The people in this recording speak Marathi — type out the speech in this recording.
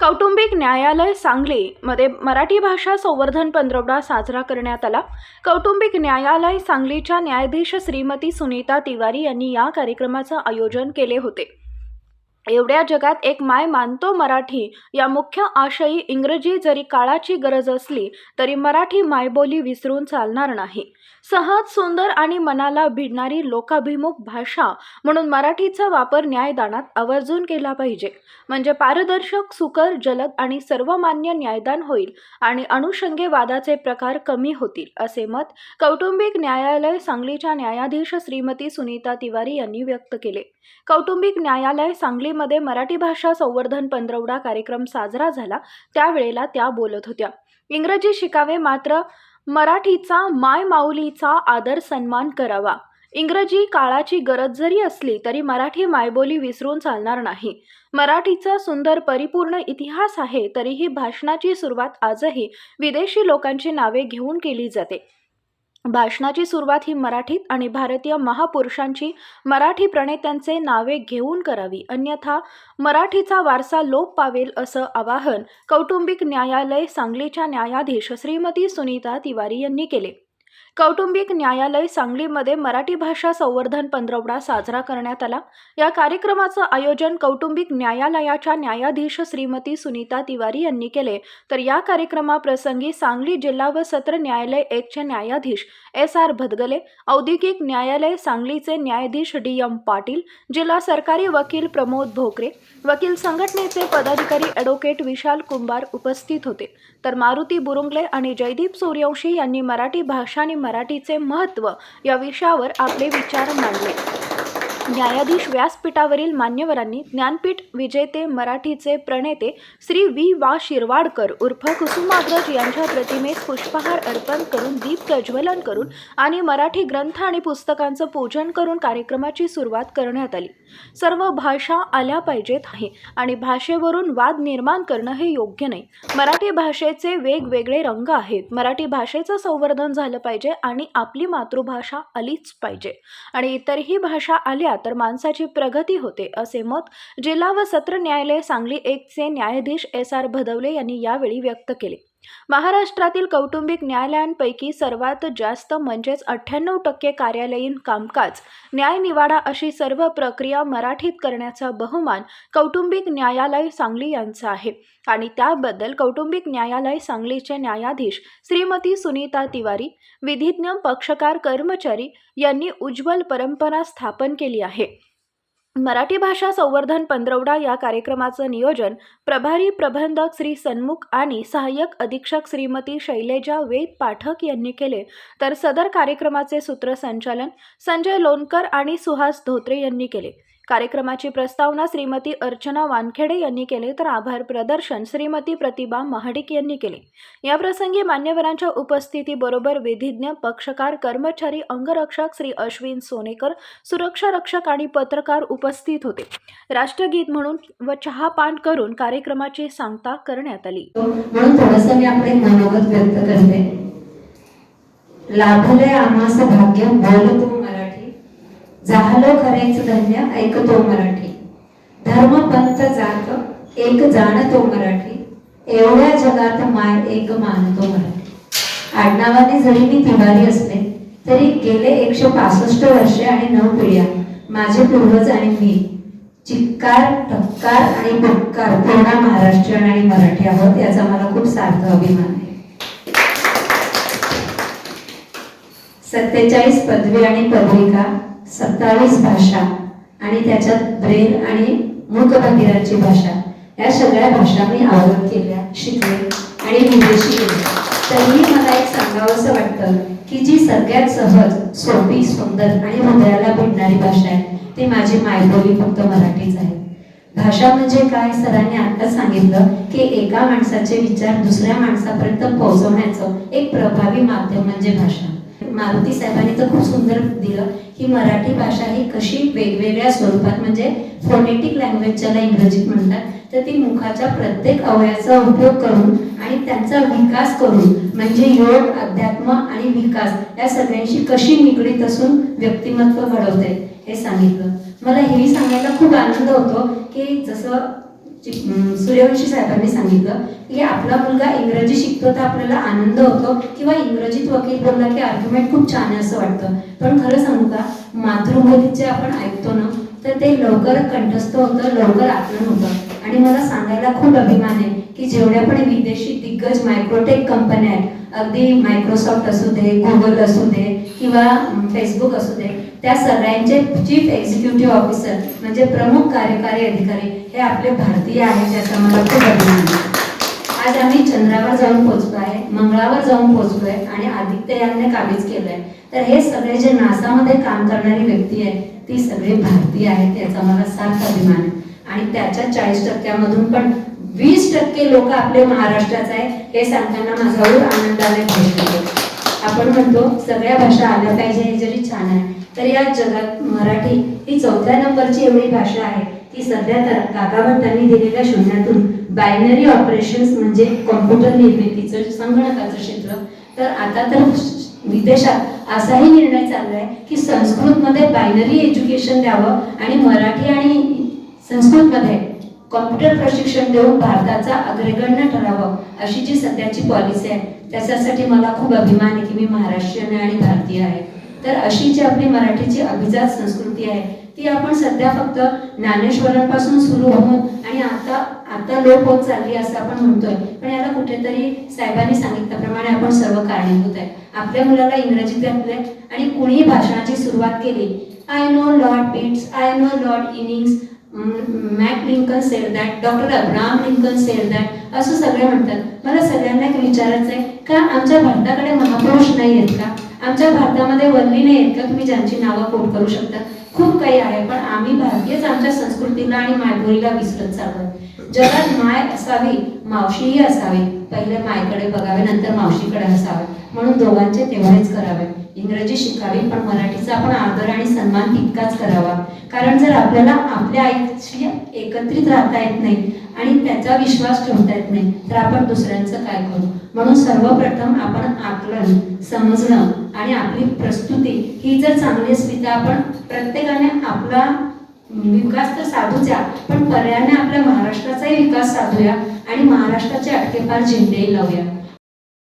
कौटुंबिक न्यायालय सांगली मध्ये मराठी भाषा संवर्धन पंधरवडा साजरा करण्यात आला. कौटुंबिक न्यायालय सांगलीच्या न्यायाधीश श्रीमती सुनीता तिवारी यांनी या कार्यक्रमाचं आयोजन केले होते. एवढ्या जगात एक माय मानतो मराठी. या मुख्य आशयी इंग्रजी जरी काळाची गरज असली तरी मराठी मायबोली विसरून चालणार नाही. सहज सुंदर आणि मनाला भिडणारी लोकाभिमुख भाषा म्हणून मराठीचा वापर न्यायदानात आवर्जून केला पाहिजे. म्हणजे पारदर्शक सुकर जलद आणि सर्वमान्य न्यायदान होईल आणि अनुषंगे वादाचे प्रकार कमी होतील असे मत कौटुंबिक न्यायालय सांगलीच्या न्यायाधीश श्रीमती सुनीता तिवारी यांनी व्यक्त केले. कौटुंबिक न्यायालय सांगलीमध्ये मराठी भाषा संवर्धन पंधरवडा कार्यक्रम साजरा झाला. त्यावेळेला त्या बोलत होत्या. इंग्रजी शिकावे मात्र मराठीचा माय माऊलीचा आदर सन्मान करावा. इंग्रजी काळाची गरज जरी असली तरी मराठी मायबोली विसरून चालणार नाही. मराठीचा सुंदर परिपूर्ण इतिहास आहे तरीही भाषणाची सुरुवात आजही विदेशी लोकांची नावे घेऊन केली जाते. भाषणाची सुरुवात ही मराठीत आणि भारतीय महापुरुषांची मराठी प्रणेत्यांचे नावे घेऊन करावी. अन्यथा मराठीचा वारसा लोप पावेल असं आवाहन कौटुंबिक न्यायालय सांगलीच्या न्यायाधीश श्रीमती सुनीता तिवारी यांनी केले. कौटुंबिक न्यायालय सांगलीमध्ये मराठी भाषा संवर्धन पंधरवडा साजरा करण्यात आला. या कार्यक्रमाचं आयोजन कौटुंबिक न्यायालयाच्या न्यायाधीश श्रीमती सुनीता तिवारी यांनी केले. तर या कार्यक्रमाप्रसंगी सांगली जिल्हा व सत्र न्यायालय एकचे न्यायाधीश एस आर भदगले औद्योगिक न्यायालय सांगलीचे न्यायाधीश डी एम पाटील जिल्हा सरकारी वकील प्रमोद भोकरे वकील संघटनेचे पदाधिकारी ॲडव्होकेट विशाल कुंभार उपस्थित होते. तर मारुती बुरुंगले आणि जयदीप सूर्यवंशी यांनी मराठी भाषा आणि मराठीचे महत्त्व या विषयावर आपले विचार मांडले. न्यायाधीश व्यासपीठावरील मान्यवरांनी ज्ञानपीठ विजेते मराठीचे प्रणेते श्री व्ही. वा. शिरवाडकर उर्फ कुसुमाग्रज यांच्या प्रतिमेस पुष्पहार अर्पण करून दीप प्रज्वलन करून आणि मराठी ग्रंथ आणि पुस्तकांचं पूजन करून कार्यक्रमाची सुरुवात करण्यात आली. सर्व भाषा आल्या पाहिजेत आहे आणि भाषेवरून वाद निर्माण करणं हे योग्य नाही. मराठी भाषेचे वेगवेगळे रंग आहेत. मराठी भाषेचं संवर्धन झालं पाहिजे आणि आपली मातृभाषा आलीच पाहिजे. आणि इतरही भाषा आल्या तर माणसाची प्रगती होते असे मत जिल्हा व सत्र न्यायालय सांगली एकचे न्यायाधीश एस आर भदवले यांनी यावेळी व्यक्त केले. महाराष्ट्रातील कौटुंबिक न्यायालयांपैकी सर्वात जास्त म्हणजेच अठ्ठ्याण्णव टक्के कार्यालयीन कामकाज न्यायनिवाडा अशी सर्व प्रक्रिया मराठीत करण्याचा बहुमान कौटुंबिक न्यायालय सांगली यांचा आहे. आणि त्याबद्दल कौटुंबिक न्यायालय सांगलीचे न्यायाधीश श्रीमती सुनीता तिवारी विधिज्ञ पक्षकार कर्मचारी यांनी उज्ज्वल परंपरा स्थापन केली आहे. मराठी भाषा संवर्धन पंधरवडा या कार्यक्रमाचं नियोजन प्रभारी प्रबंधक श्री सन्मुख आणि सहाय्यक अधीक्षक श्रीमती शैलेजा वेद पाठक यांनी केले. तर सदर कार्यक्रमाचे सूत्रसंचालन संजय लोणकर आणि सुहास धोत्रे यांनी केले. कार्यक्रमाची प्रस्तावना श्रीमती अर्चना वानखेडे यांनी केले तर आभार प्रदर्शन श्रीमती प्रतिभा महाडिक यांनी केले. याप्रसंगी मान्यवरांच्या उपस्थितीबरोबर विधिज्ञ पक्षकार कर्मचारी अंगरक्षक श्री अश्विन सोनेकर सुरक्षा रक्षक आणि पत्रकार उपस्थित होते. राष्ट्रगीत म्हणून व चहापान करून कार्यक्रमाची सांगता करण्यात आली. म्हणून थोडस मी आपले मनोगत व्यक्त करते. लाभले आम्हास भाग्य झालो खरेच धन्य ऐकतो मराठी. धर्म पंथ जात एक जाणतो मराठी. एवढ्या जगात माय एक मानतो मराठी. आडनावाने जरी मी तिवारी असले तरी गेले एकशे पासष्ट वर्षे आणि नऊ पिढ्या माझे पूर्वज आणि मी चिक्कार टक्कार आणि बक्कार पूर्ण महाराष्ट्रीयन आणि मराठी आहोत याचा मला खूप सार्थ अभिमान आहे. सत्तेचाळीस पदवी आणि पदविका सत्तावीस भाषा आणि त्याच्यात ब्रेल आणि मूकबधिरांची भाषा. या सगळ्या भाषा मी आवडत केल्या शिकले आणि विदेशी केल्या तरीही मला एक सांगावंसं वाटतं की जी सगळ्यात सहज सोपी सुंदर आणि हृदयाला भिडणारी भाषा आहे ती माझी मायबोली फक्त मराठीच आहे. भाषा म्हणजे काय? सरांनी आता सांगितलं की एका माणसाचे विचार दुसऱ्या माणसापर्यंत पोहोचवण्याचं एक प्रभावी माध्यम म्हणजे भाषा. मारुती साहेबांनी तर खूप सुंदर दिलं. की मराठी भाषा ही कशी वेगवेगळ्या स्वरूपात म्हणजे फोनेटिक लँग्वेज ज्याला इंग्रजीत म्हणतात तर ती मुखाच्या प्रत्येक अवयाचा उपयोग करून आणि त्यांचा विकास करून म्हणजे योग अध्यात्म आणि विकास या सगळ्यांशी कशी निगडीत असून व्यक्तिमत्व घडवते हे सांगितलं. मला हेही सांगायला खूप आनंद होतो की जसं सूर्यवंशी साहेबांनी सांगितलं की आपला मुलगा इंग्रजी शिकतो तर आपल्याला आनंद होतो किंवा इंग्रजीत वकील बोलला की आर्ग्युमेंट खूप छान आहे असं वाटतं. पण खरं सांगू का मातृभूमीत जे आपण ऐकतो ना तर ते लवकर कंठस्थ होतं लवकर आकलन होतं. आणि मला सांगायला खूप अभिमान आहे की जेवढ्या पण विदेशी दिग्गज मायक्रोटेक कंपन्या आहेत अगदी मायक्रोसॉफ्ट असू दे गुगल असू दे किंवा फेसबुक असू दे त्या सगळ्यांचे चीफ एक्झिक्युटिव्ह ऑफिसर म्हणजे प्रमुख कार्यकारी अधिकारी हे आपले भारतीय आहेत त्याचा मला खूप अभिमान आहे. आज आम्ही चंद्रावर जाऊन पोहोचलो आहे मंगळावर जाऊन पोहोचलोय आणि आदित्य यांनी काबीज केलंय. तर हे सगळे जे नासामध्ये काम करणारी व्यक्ती आहे ती सगळी भारतीय आहेत याचा मला सार्थ अभिमान आहे. आणि त्याच्या चाळीस टक्क्यामधून पण वीस टक्के लोक आपले महाराष्ट्राचे आहे हे सांगताना माझा आनंदाने आपण म्हणतो सगळ्या भाषा आल्या पाहिजे हे जरी छान आहे तर या जगात मराठी ही चौथ्या नंबरची एवढी भाषा आहे. ती सध्या तर काकाभट्टांनी दिलेल्या शून्यातून बायनरी ऑपरेशन्स म्हणजे कॉम्प्युटर निर्मितीचं संगणकाचं क्षेत्र. तर आता तर विदेशात असाही निर्णय चाललाय की संस्कृतमध्ये बायनरी एज्युकेशन द्यावं आणि मराठी आणि संस्कृतमध्ये कॉम्प्युटर प्रशिक्षण देऊन भारताचा अग्रगण्य ठरावं अशी जी सध्याची पॉलिसी आहे त्याच्यासाठी मला खूप अभिमान आहे की मी महाराष्ट्रीयन आहे आणि भारतीय आहे. तर अशी जी आपली मराठीची अभिजात संस्कृती आहे ती आपण सध्या फक्त ज्ञानेश्वरांपासून सुरू होऊन आणि आता आता लोप होत चालली असं आपण म्हणतोय. पण याला कुठेतरी साहेबांनी सांगितल्याप्रमाणे आपण सर्व कारणीभूत आहे. आपल्या मुलाला इंग्रजीत घातलंय आणि कुणीही भाषणाची सुरुवात केली I know lord bits I know lord innings Mac Lincoln said that doctor Abraham Lincoln said that असं सगळे म्हणतात. मला सगळ्यांना एक विचारायचं आहे का आमच्या भारताकडे महापुरुष नाही आहेत का? आमच्या भारतामध्ये वल्ली नाही आहेत का? तुम्ही ज्यांची नावं कोट करू शकता. खूप काही आहे पण आम्ही भारतीयच आमच्या संस्कृतीला आणि मायबोलीला विसरत चाललो जगात माय असावी मावशीही असावी. पहिले मायकडे बघावे नंतर मावशीकडे असावे. म्हणून दोघांचे तेवढेच करावे. इंग्रजी शिकावी पण मराठीचा आपण आदर आणि सन्मान तितकाच करावा. कारण जर आपल्याला आपल्या आईशी एकत्रित राहता येत नाही आणि त्याचा विश्वास ठेवता येत नाही तर आपण दुसऱ्यांचं काय करू? म्हणून सर्वप्रथम आपण आकलन समजणं आणि आपली प्रस्तुती ही जर चांगली असली तर आपण प्रत्येकाने आपला विकास तर साधूच या पण पर्यायाने आपल्या महाराष्ट्राचाही विकास साधूया आणि महाराष्ट्राचे अटकेपार झेंडेही लावूया.